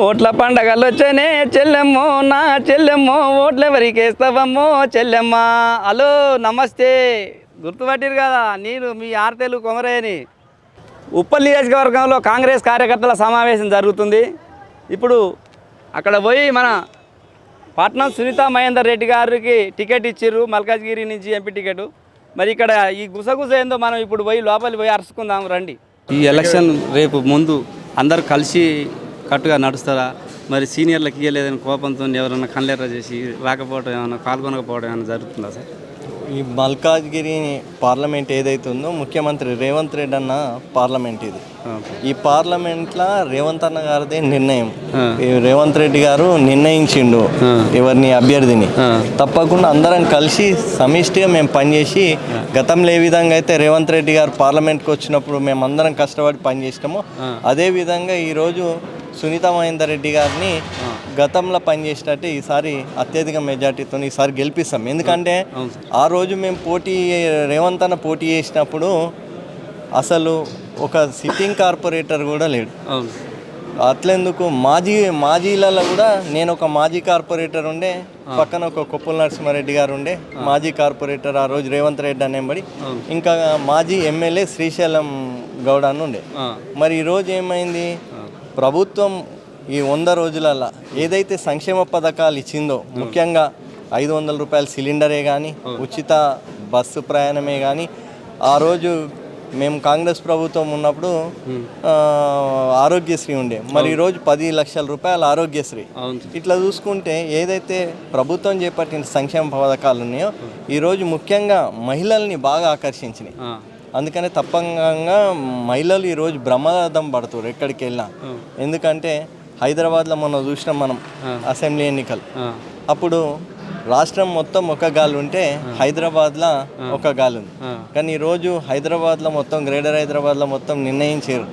ఓట్ల పండగలు వచ్చానే చెల్లెమ్మో నా చెల్లెమ్మో ఓట్లు ఎవరికి వేస్తావమ్మో చెల్లెమ్మ. హలో నమస్తే. గుర్తుపట్టిరు కదా నేను మీ ఆర్తెలు కొమరేని ఉప్పల్ నియోజకవర్గంలో కాంగ్రెస్ కార్యకర్తల సమావేశం జరుగుతుంది. ఇప్పుడు అక్కడ పోయి మన పట్నం సునీత మహేందర్ రెడ్డి గారికి టికెట్ ఇచ్చిర్రు మల్కాజ్గిరి నుంచి ఎంపీ టికెట్. మరి ఇక్కడ ఈ గుసగుస ఏందో మనం ఇప్పుడు పోయి లోపలికి పోయి అరుచుకుందాం రండి. ఈ ఎలక్షన్ రేపు ముందు అందరు కలిసి కట్టుగా నడుస్తారా? మరి సీనియర్లకు ఇవ్వలేదని కోపంతో ఎవరైనా కన్లెర్ర చేసి రాకపోవడం ఏమైనా పాల్గొనకపోవడం ఏమైనా జరుగుతుందా సార్? ఈ మల్కాజ్గిరి పార్లమెంట్ ఏదైతే ఉందో ముఖ్యమంత్రి రేవంత్ రెడ్డి అన్న పార్లమెంట్ ఇది. ఈ పార్లమెంట్లో రేవంత్ అన్న గారిదే నిర్ణయం. రేవంత్ రెడ్డి గారు నిర్ణయించిండు ఎవరిని అభ్యర్థిని. తప్పకుండా అందరం కలిసి సమిష్టిగా మేము పనిచేసి గతంలో ఏ విధంగా అయితే రేవంత్ రెడ్డి గారు పార్లమెంట్కి వచ్చినప్పుడు మేము అందరం కష్టపడి పనిచేసినామో అదే విధంగా ఈరోజు సునీత మహేందర్ రెడ్డి గారిని గతంలో పనిచేసినట్టు ఈసారి అత్యధిక మెజార్టీతో ఈసారి గెలిపిస్తాం. ఎందుకంటే ఆ రోజు మేము పోటీ రేవంత్ అన్న పోటీ చేసినప్పుడు అసలు ఒక సిట్టింగ్ కార్పొరేటర్ కూడా లేడు. అట్లెందుకు? మాజీ మాజీలలో కూడా నేను ఒక మాజీ కార్పొరేటర్ ఉండే పక్కన ఒక కొప్పుల నరసింహారెడ్డి గారు ఉండే మాజీ కార్పొరేటర్ ఆ రోజు రేవంత్ రెడ్డి అనేబడి ఇంకా మాజీ ఎమ్మెల్యే శ్రీశైలం గౌడ అని ఉండే. మరి ఈరోజు ఏమైంది? ప్రభుత్వం ఈ వంద రోజులల్లో ఏదైతే సంక్షేమ పథకాలు ఇచ్చిందో ముఖ్యంగా ఐదు వందల రూపాయల సిలిండరే కానీ ఉచిత బస్సు ప్రయాణమే కానీ ఆ రోజు మేము కాంగ్రెస్ ప్రభుత్వం ఉన్నప్పుడు ఆరోగ్యశ్రీ ఉండే. మరి ఈరోజు పది లక్షల రూపాయల ఆరోగ్యశ్రీ. ఇట్లా చూసుకుంటే ఏదైతే ప్రభుత్వం చేపట్టిన సంక్షేమ పథకాలు ఉన్నాయో ఈరోజు ముఖ్యంగా మహిళల్ని బాగా ఆకర్షించినాయి. అందుకనే తప్పంగా మహిళలు ఈరోజు బ్రహ్మరథం పడుతున్నారు ఎక్కడికి వెళ్ళినా ఎందుకంటే హైదరాబాద్లో మనం చూసినాం మనం అసెంబ్లీ ఎన్నికలు. అప్పుడు రాష్ట్రం మొత్తం ఒక గాలి ఉంటే హైదరాబాద్లో ఒక గాలి ఉంది. కానీ ఈరోజు హైదరాబాద్లో మొత్తం గ్రేటర్ హైదరాబాద్లో మొత్తం నిర్ణయించారు.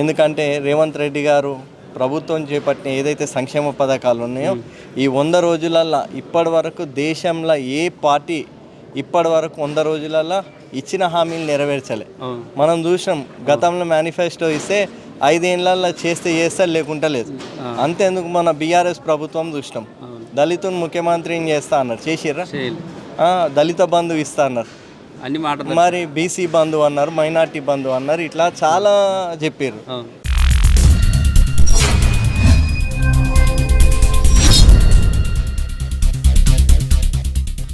ఎందుకంటే రేవంత్ రెడ్డి గారు ప్రభుత్వం చేపట్టిన ఏదైతే సంక్షేమ పథకాలు ఉన్నాయో ఈ వంద రోజులల్లో ఇప్పటి వరకు దేశంలో ఏ పార్టీ ఇప్పటి వరకు వంద రోజులల్లో ఇచ్చిన హామీలు నెరవేర్చలే. మనం చూసినాం గతంలో మేనిఫెస్టో ఇస్తే ఐదేళ్ళలో చేస్తే చేస్తారు లేకుంటే లేదు. అంతేందుకు మన బీఆర్ఎస్ ప్రభుత్వం చూసినాం. దళితుని ముఖ్యమంత్రిని చేస్తా అన్నారు? చేసిర్రా? దళిత బంధు ఇస్తా అన్నారు. అన్ని మాటలు మరి బీసీ బంధు అన్నారు మైనార్టీ బంధు అన్నారు ఇట్లా చాలా చెప్పారు